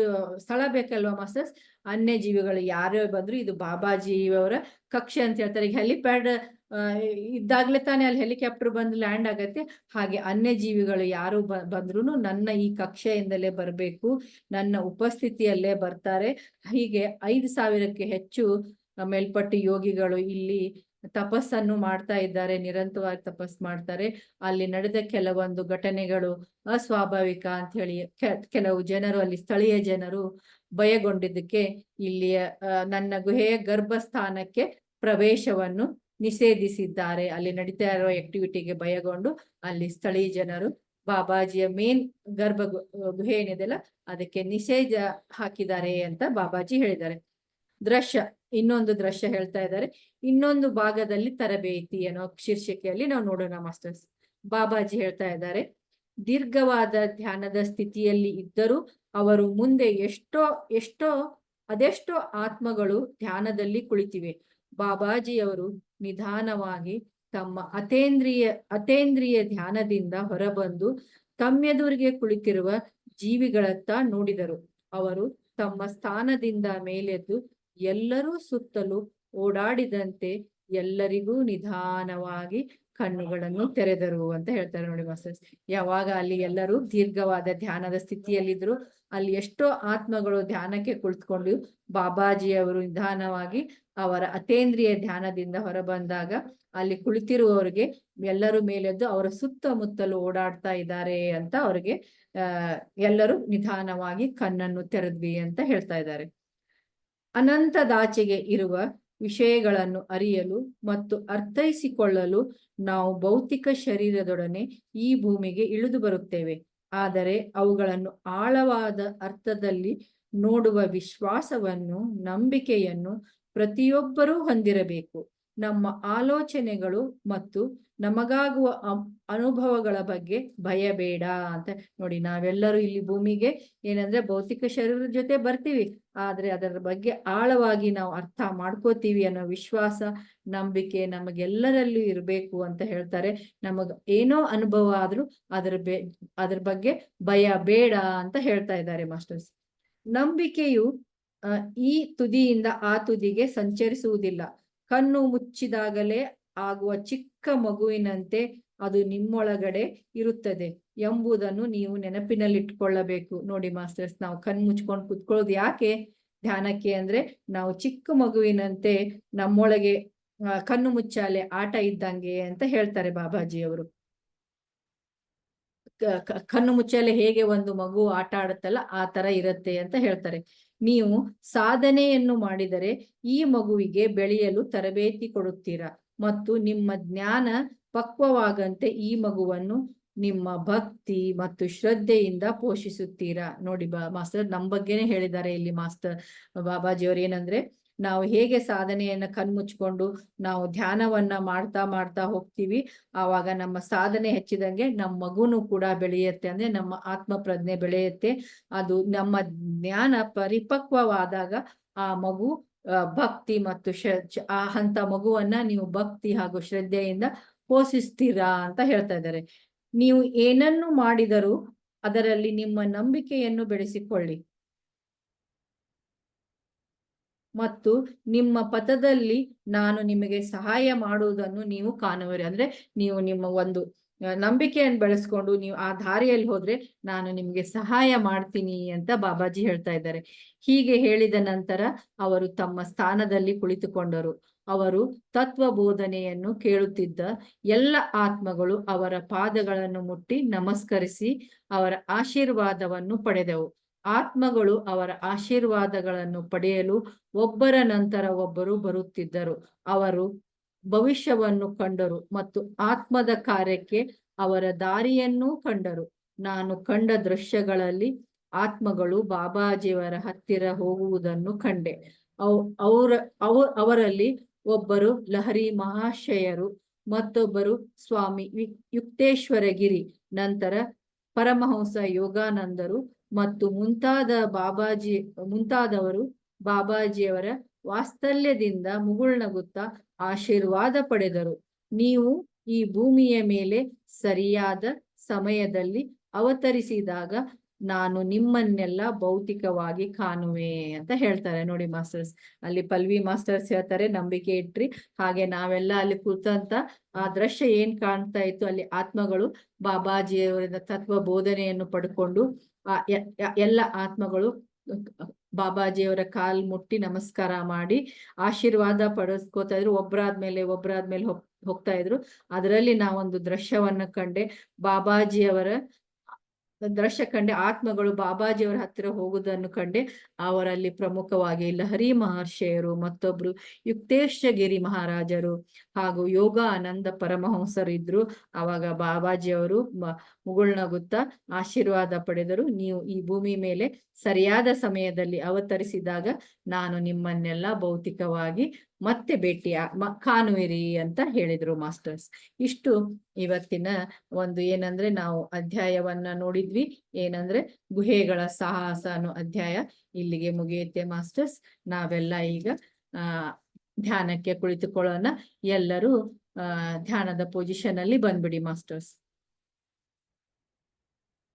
ಸ್ಥಳ ಬೇಕಲ್ವಾ ಮಾಸ್ಟರ್ಸ್? ಅನ್ಯ ಜೀವಿಗಳು ಯಾರೇ ಬಂದ್ರು ಇದು ಬಾಬಾಜಿಯವರ ಕಕ್ಷೆ ಅಂತ ಹೇಳ್ತಾರೆ. ಈಗ ಹೆಲಿಪ್ಯಾಡ್ ಇದ್ದಾಗ್ಲೇ ತಾನೇ ಅಲ್ಲಿ ಹೆಲಿಕಾಪ್ಟರ್ ಬಂದು ಲ್ಯಾಂಡ್ ಆಗತ್ತೆ. ಹಾಗೆ ಅನ್ಯ ಜೀವಿಗಳು ಯಾರು ಬಂದ್ರೂ ನನ್ನ ಈ ಕಕ್ಷೆಯಿಂದಲೇ ಬರಬೇಕು. ನನ್ನ ಉಪಸ್ಥಿತಿಯಲ್ಲೇ ಬರ್ತಾರೆ. ಹೀಗೆ ಐದು ಸಾವಿರಕ್ಕೆ ಹೆಚ್ಚು ಮೇಲ್ಪಟ್ಟು ಯೋಗಿಗಳು ಇಲ್ಲಿ ತಪಸ್ಸನ್ನು ಮಾಡ್ತಾ ಇದ್ದಾರೆ. ನಿರಂತರವಾಗಿ ತಪಸ್ ಮಾಡ್ತಾರೆ. ಅಲ್ಲಿ ನಡೆದ ಕೆಲವೊಂದು ಘಟನೆಗಳು ಅಸ್ವಾಭಾವಿಕ ಅಂತ ಹೇಳಿ ಕೆಲವು ಜನರು, ಅಲ್ಲಿ ಸ್ಥಳೀಯ ಜನರು ಭಯಗೊಂಡಿದ್ದಕ್ಕೆ ಇಲ್ಲಿಯ ನನ್ನ ಗುಹೆಯ ಗರ್ಭಸ್ಥಾನಕ್ಕೆ ಪ್ರವೇಶವನ್ನು ನಿಷೇಧಿಸಿದ್ದಾರೆ. ಅಲ್ಲಿ ನಡೀತಾ ಇರುವ ಆಕ್ಟಿವಿಟಿಗೆ ಭಯಗೊಂಡು ಅಲ್ಲಿ ಸ್ಥಳೀಯ ಜನರು, ಬಾಬಾಜಿಯ ಮೇನ್ ಗರ್ಭ ಗುಹೆ ಏನಿದೆಯಲ್ಲ, ಅದಕ್ಕೆ ನಿಷೇಧ ಹಾಕಿದ್ದಾರೆ ಅಂತ ಬಾಬಾಜಿ ಹೇಳಿದ್ದಾರೆ. ದೃಶ್ಯ, ಇನ್ನೊಂದು ದೃಶ್ಯ ಹೇಳ್ತಾ ಇದ್ದಾರೆ. ಇನ್ನೊಂದು ಭಾಗದಲ್ಲಿ ತರಬೇತಿ ಅನ್ನೋ ಶೀರ್ಷಿಕೆಯಲ್ಲಿ ನಾವು ನೋಡೋಣ, ಮಾಸ್ಟರ್ಸ್. ಬಾಬಾಜಿ ಹೇಳ್ತಾ ಇದ್ದಾರೆ, ದೀರ್ಘವಾದ ಧ್ಯಾನದ ಸ್ಥಿತಿಯಲ್ಲಿ ಇದ್ದರೂ ಅವರು ಮುಂದೆ ಎಷ್ಟೋ ಎಷ್ಟೋ, ಅದೆಷ್ಟೋ ಆತ್ಮಗಳು ಧ್ಯಾನದಲ್ಲಿ ಕುಳಿತಿವೆ. ಬಾಬಾಜಿಯವರು ನಿಧಾನವಾಗಿ ತಮ್ಮ ಅತೇಂದ್ರಿಯ ಅತೇಂದ್ರಿಯ ಧ್ಯಾನದಿಂದ ಹೊರಬಂದು ತಮ್ಮೆದುರಿಗೆ ಕುಳಿತಿರುವ ಜೀವಿಗಳತ್ತ ನೋಡಿದರು. ಅವರು ತಮ್ಮ ಸ್ಥಾನದಿಂದ ಮೇಲೆದ್ದು ಎಲ್ಲರೂ ಸುತ್ತಲೂ ಓಡಾಡಿದಂತೆ ಎಲ್ಲರಿಗೂ ನಿಧಾನವಾಗಿ ಕಣ್ಣುಗಳನ್ನು ತೆರೆದರು ಅಂತ ಹೇಳ್ತಾರೆ ನೋಡಿ ಮಾಸ್ಟರ್ಸ್. ಯಾವಾಗ ಅಲ್ಲಿ ಎಲ್ಲರೂ ದೀರ್ಘವಾದ ಧ್ಯಾನದ ಸ್ಥಿತಿಯಲ್ಲಿದ್ರು ಅಲ್ಲಿ ಎಷ್ಟೋ ಆತ್ಮಗಳು ಧ್ಯಾನಕ್ಕೆ ಕುಳಿತುಕೊಂಡು ಬಾಬಾಜಿಯವರು ನಿಧಾನವಾಗಿ ಅವರ ಅತೇಂದ್ರಿಯ ಧ್ಯಾನದಿಂದ ಹೊರಬಂದಾಗ ಅಲ್ಲಿ ಕುಳಿತಿರುವವರಿಗೆ ಎಲ್ಲರೂ ಮೇಲೆದ್ದು ಅವರ ಸುತ್ತಮುತ್ತಲು ಓಡಾಡ್ತಾ ಇದ್ದಾರೆ ಅಂತ ಅವರಿಗೆ ಎಲ್ಲರೂ ನಿಧಾನವಾಗಿ ಕಣ್ಣನ್ನು ತೆರೆದ್ವಿ ಅಂತ ಹೇಳ್ತಾ ಇದ್ದಾರೆ. ಅನಂತದಾಚೆಗೆ ಇರುವ ವಿಷಯಗಳನ್ನು ಅರಿಯಲು ಮತ್ತು ಅರ್ಥೈಸಿಕೊಳ್ಳಲು ನಾವು ಭೌತಿಕ ಶರೀರದೊಡನೆ ಈ ಭೂಮಿಗೆ ಇಳಿದು ಬರುತ್ತೇವೆ. ಆದರೆ ಅವುಗಳನ್ನು ಆಳವಾದ ಅರ್ಥದಲ್ಲಿ ನೋಡುವ ವಿಶ್ವಾಸವನ್ನು ನಂಬಿಕೆಯನ್ನು ಪ್ರತಿಯೊಬ್ಬರೂ ಹೊಂದಿರಬೇಕು. ನಮ್ಮ ಆಲೋಚನೆಗಳು ಮತ್ತು ನಮಗಾಗುವ ಅನುಭವಗಳ ಬಗ್ಗೆ ಭಯ ಬೇಡ ಅಂತ ನೋಡಿ ನಾವೆಲ್ಲರೂ ಇಲ್ಲಿ ಭೂಮಿಗೆ ಏನಂದ್ರೆ ಭೌತಿಕ ಶರೀರದ ಜೊತೆ ಬರ್ತೀವಿ, ಆದ್ರೆ ಅದರ ಬಗ್ಗೆ ಆಳವಾಗಿ ನಾವು ಅರ್ಥ ಮಾಡ್ಕೋತೀವಿ ಅನ್ನೋ ವಿಶ್ವಾಸ, ನಂಬಿಕೆ ನಮಗೆಲ್ಲರಲ್ಲೂ ಇರಬೇಕು ಅಂತ ಹೇಳ್ತಾರೆ. ನಮಗ ಏನೋ ಅನುಭವ ಆದ್ರೂ ಅದ್ರ ಬೆ, ಅದ್ರ ಬಗ್ಗೆ ಭಯ ಬೇಡ ಅಂತ ಹೇಳ್ತಾ ಇದ್ದಾರೆ ಮಾಸ್ಟರ್ಸ್. ನಂಬಿಕೆಯು ಈ ತುದಿಯಿಂದ ಆ ತುದಿಗೆ ಸಂಚರಿಸುವುದಿಲ್ಲ. ಕಣ್ಣು ಮುಚ್ಚಿದಾಗಲೇ ಆಗುವ ಚಿಕ್ಕ ಮಗುವಿನಂತೆ ಅದು ನಿಮ್ಮೊಳಗಡೆ ಇರುತ್ತದೆ ಎಂಬುದನ್ನು ನೀವು ನೆನಪಿನಲ್ಲಿಟ್ಕೊಳ್ಳಬೇಕು. ನೋಡಿ ಮಾಸ್ಟರ್ಸ್, ನಾವು ಕಣ್ ಮುಚ್ಕೊಂಡು ಕುತ್ಕೊಳ್ಳೋದು ಯಾಕೆ? ಧ್ಯಾನಕ್ಕೆ ಅಂದ್ರೆ ನಾವು ಚಿಕ್ಕ ಮಗುವಿನಂತೆ ನಮ್ಮೊಳಗೆ ಕಣ್ಣು ಮುಚ್ಚಾಲೆ ಆಟ ಇದ್ದಂಗೆ ಅಂತ ಹೇಳ್ತಾರೆ ಬಾಬಾಜಿ ಅವರು ಕಣ್ಣು ಮುಚ್ಚಾಲೆ ಹೇಗೆ ಒಂದು ಮಗು ಆಟ ಆಡುತ್ತಲ್ಲ ಆ ತರ ಇರುತ್ತೆ ಅಂತ ಹೇಳ್ತಾರೆ. ನೀವು ಸಾಧನೆಯನ್ನು ಮಾಡಿದರೆ ಈ ಮಗುವಿಗೆ ಬೆಳೆಯಲು ತರಬೇತಿ ಕೊಡುತ್ತೀರಾ? ಮತ್ತು ನಿಮ್ಮ ಜ್ಞಾನ ಪಕ್ವವಾಗಂತೆ ಈ ಮಗುವನ್ನು ನಿಮ್ಮ ಭಕ್ತಿ ಮತ್ತು ಶ್ರದ್ಧೆಯಿಂದ ಪೋಷಿಸುತ್ತೀರಾ? ನೋಡಿ ಬಾ, ಮಾಸ್ಟರ್ ನಮ್ಮ ಬಗ್ಗೆನೇ ಹೇಳಿದ್ದಾರೆ ಇಲ್ಲಿ ಮಾಸ್ಟರ್ ಬಾಬಾಜಿಯವರು ಏನಂದ್ರೆ, ನಾವು ಹೇಗೆ ಸಾಧನೆಯನ್ನ ಕಣ್ಮುಚ್ಕೊಂಡು ನಾವು ಧ್ಯಾನವನ್ನ ಮಾಡ್ತಾ ಮಾಡ್ತಾ ಹೋಗ್ತೀವಿ, ಆವಾಗ ನಮ್ಮ ಸಾಧನೆ ಹೆಚ್ಚಿದಂಗೆ ನಮ್ಮ ಮಗುನು ಕೂಡ ಬೆಳೆಯುತ್ತೆ. ಅಂದ್ರೆ ನಮ್ಮ ಆತ್ಮ ಪ್ರಜ್ಞೆ ಬೆಳೆಯುತ್ತೆ. ಅದು ನಮ್ಮ ಜ್ಞಾನ ಪರಿಪಕ್ವವಾದಾಗ ಆ ಮಗು ಭಕ್ತಿ ಮತ್ತು ಆ ಹಂತ ಮಗುವನ್ನ ನೀವು ಭಕ್ತಿ ಹಾಗೂ ಶ್ರದ್ಧೆಯಿಂದ ಪೋಷಿಸ್ತೀರಾ ಅಂತ ಹೇಳ್ತಾ ಇದ್ದಾರೆ. ನೀವು ಏನನ್ನು ಮಾಡಿದರೂ ಅದರಲ್ಲಿ ನಿಮ್ಮ ನಂಬಿಕೆಯನ್ನು ಬೆಳೆಸಿಕೊಳ್ಳಿ. ಮತ್ತು ನಿಮ್ಮ ಪಥದಲ್ಲಿ ನಾನು ನಿಮಗೆ ಸಹಾಯ ಮಾಡುವುದನ್ನು ನೀವು ಕಾಣುವಿರಿ. ಅಂದ್ರೆ ನೀವು ನಿಮ್ಮ ಒಂದು ನಂಬಿಕೆಯನ್ನು ಬೆಳೆಸ್ಕೊಂಡು ನೀವು ಆ ದಾರಿಯಲ್ಲಿ ಹೋದ್ರೆ ನಾನು ನಿಮಗೆ ಸಹಾಯ ಮಾಡ್ತೀನಿ ಅಂತ ಬಾಬಾಜಿ ಹೇಳ್ತಾ ಇದ್ದಾರೆ. ಹೀಗೆ ಹೇಳಿದ ನಂತರ ಅವರು ತಮ್ಮ ಸ್ಥಾನದಲ್ಲಿ ಕುಳಿತುಕೊಂಡರು. ಅವರು ತತ್ವ ಬೋಧನೆಯನ್ನು ಕೇಳುತ್ತಿದ್ದ ಎಲ್ಲ ಆತ್ಮಗಳು ಅವರ ಪಾದಗಳನ್ನು ಮುಟ್ಟಿ ನಮಸ್ಕರಿಸಿ ಅವರ ಆಶೀರ್ವಾದವನ್ನು ಪಡೆದವು. ಆತ್ಮಗಳು ಅವರ ಆಶೀರ್ವಾದಗಳನ್ನು ಪಡೆಯಲು ಒಬ್ಬರ ನಂತರ ಒಬ್ಬರು ಬರುತ್ತಿದ್ದರು. ಅವರು ಭವಿಷ್ಯವನ್ನು ಕಂಡರು ಮತ್ತು ಆತ್ಮದ ಕಾರ್ಯಕ್ಕೆ ಅವರ ದಾರಿಯನ್ನೂ ಕಂಡರು. ನಾನು ಕಂಡ ದೃಶ್ಯಗಳಲ್ಲಿ ಆತ್ಮಗಳು ಬಾಬಾಜಿಯವರ ಹತ್ತಿರ ಹೋಗುವುದನ್ನು ಕಂಡೆ. ಅವ್, ಅವರ, ಅವ, ಅವರಲ್ಲಿ ಒಬ್ಬರು ಲಹರಿ ಮಹಾಶಯರು, ಮತ್ತೊಬ್ಬರು ಸ್ವಾಮಿ ಯುಕ್ತೇಶ್ವರಗಿರಿ, ನಂತರ ಪರಮಹಂಸ ಯೋಗಾನಂದರು ಮತ್ತು ಮುಂತಾದ ಬಾಬಾಜಿ, ಮುಂತಾದವರು ಬಾಬಾಜಿಯವರ ವಾತ್ಸಲ್ಯದಿಂದ ಮುಗುಳ್ನಗುತ್ತಾ ಆಶೀರ್ವಾದ ಪಡೆದರು. ನೀವು ಈ ಭೂಮಿಯ ಮೇಲೆ ಸರಿಯಾದ ಸಮಯದಲ್ಲಿ ಅವತರಿಸಿದಾಗ ನಾನು ನಿಮ್ಮನ್ನೆಲ್ಲ ಭೌತಿಕವಾಗಿ ಕಾಣುವೆ ಅಂತ ಹೇಳ್ತಾರೆ. ನೋಡಿ ಮಾಸ್ಟರ್ಸ್, ಅಲ್ಲಿ ಪಲ್ವಿ ಮಾಸ್ಟರ್ಸ್ ಹೇಳ್ತಾರೆ, ನಂಬಿಕೆ ಇಟ್ರಿ. ಹಾಗೆ ನಾವೆಲ್ಲ ಅಲ್ಲಿ ಕೂತಂತ ಆ ದೃಶ್ಯ ಏನ್ ಕಾಣ್ತಾ ಇತ್ತು? ಅಲ್ಲಿ ಆತ್ಮಗಳು ಬಾಬಾಜಿಯವರ ತತ್ವ ಬೋಧನೆಯನ್ನು ಪಡ್ಕೊಂಡು, ಆ ಎಲ್ಲ ಆತ್ಮಗಳು ಬಾಬಾಜಿಯವರ ಕಾಲ್ ಮುಟ್ಟಿ ನಮಸ್ಕಾರ ಮಾಡಿ ಆಶೀರ್ವಾದ ಪಡಿಸ್ಕೋತಾ ಇದ್ರು. ಒಬ್ರಾದ್ಮೇಲೆ ಹೋಗ್, ಹೋಗ್ತಾ ಇದ್ರು. ಅದರಲ್ಲಿ ನಾವೊಂದು ದೃಶ್ಯವನ್ನ ಕಂಡೆ. ಬಾಬಾಜಿಯವರ ದೃಶ್ಯ ಕಂಡೆ ಆತ್ಮಗಳು ಬಾಬಾಜಿಯವರ ಹತ್ತಿರ ಹೋಗುವುದನ್ನು ಕಂಡೆ ಅವರಲ್ಲಿ ಪ್ರಮುಖವಾಗಿ ಲಹರಿ ಮಹರ್ಷಿಯರು ಮತ್ತೊಬ್ರು ಯುಕ್ತೇಶಗಿರಿ ಮಹಾರಾಜರು ಹಾಗೂ ಯೋಗ ಆನಂದ ಪರಮಹಂಸರು ಇದ್ರು ಅವಾಗ ಬಾಬಾಜಿಯವರು ಮುಗುಳ್ನಗುತ್ತಾ ಆಶೀರ್ವಾದ ಪಡೆದರು. ನೀವು ಈ ಭೂಮಿ ಮೇಲೆ ಸರಿಯಾದ ಸಮಯದಲ್ಲಿ ಅವತರಿಸಿದಾಗ ನಾನು ನಿಮ್ಮನ್ನೆಲ್ಲ ಭೌತಿಕವಾಗಿ ಮತ್ತೆ ಭೇಟಿಯ ಕಾನುವಿರಿ ಅಂತ ಹೇಳಿದ್ರು ಮಾಸ್ಟರ್ಸ್. ಇಷ್ಟು ಇವತ್ತಿನ ಒಂದು ಏನಂದ್ರೆ ನಾವು ಅಧ್ಯಾಯವನ್ನ ನೋಡಿದ್ವಿ. ಏನಂದ್ರೆ ಗುಹೆಗಳ ಸಾಹಸ ಅನ್ನೋ ಅಧ್ಯಾಯ ಇಲ್ಲಿಗೆ ಮುಗಿಯುತ್ತೆ ಮಾಸ್ಟರ್ಸ್. ನಾವೆಲ್ಲ ಈಗ ಧ್ಯಾನಕ್ಕೆ ಕುಳಿತುಕೊಳ್ಳೋಣ. ಎಲ್ಲರೂ ಧ್ಯಾನದ ಪೊಸಿಷನ್ ಅಲ್ಲಿ ಬಂದ್ಬಿಡಿ ಮಾಸ್ಟರ್ಸ್.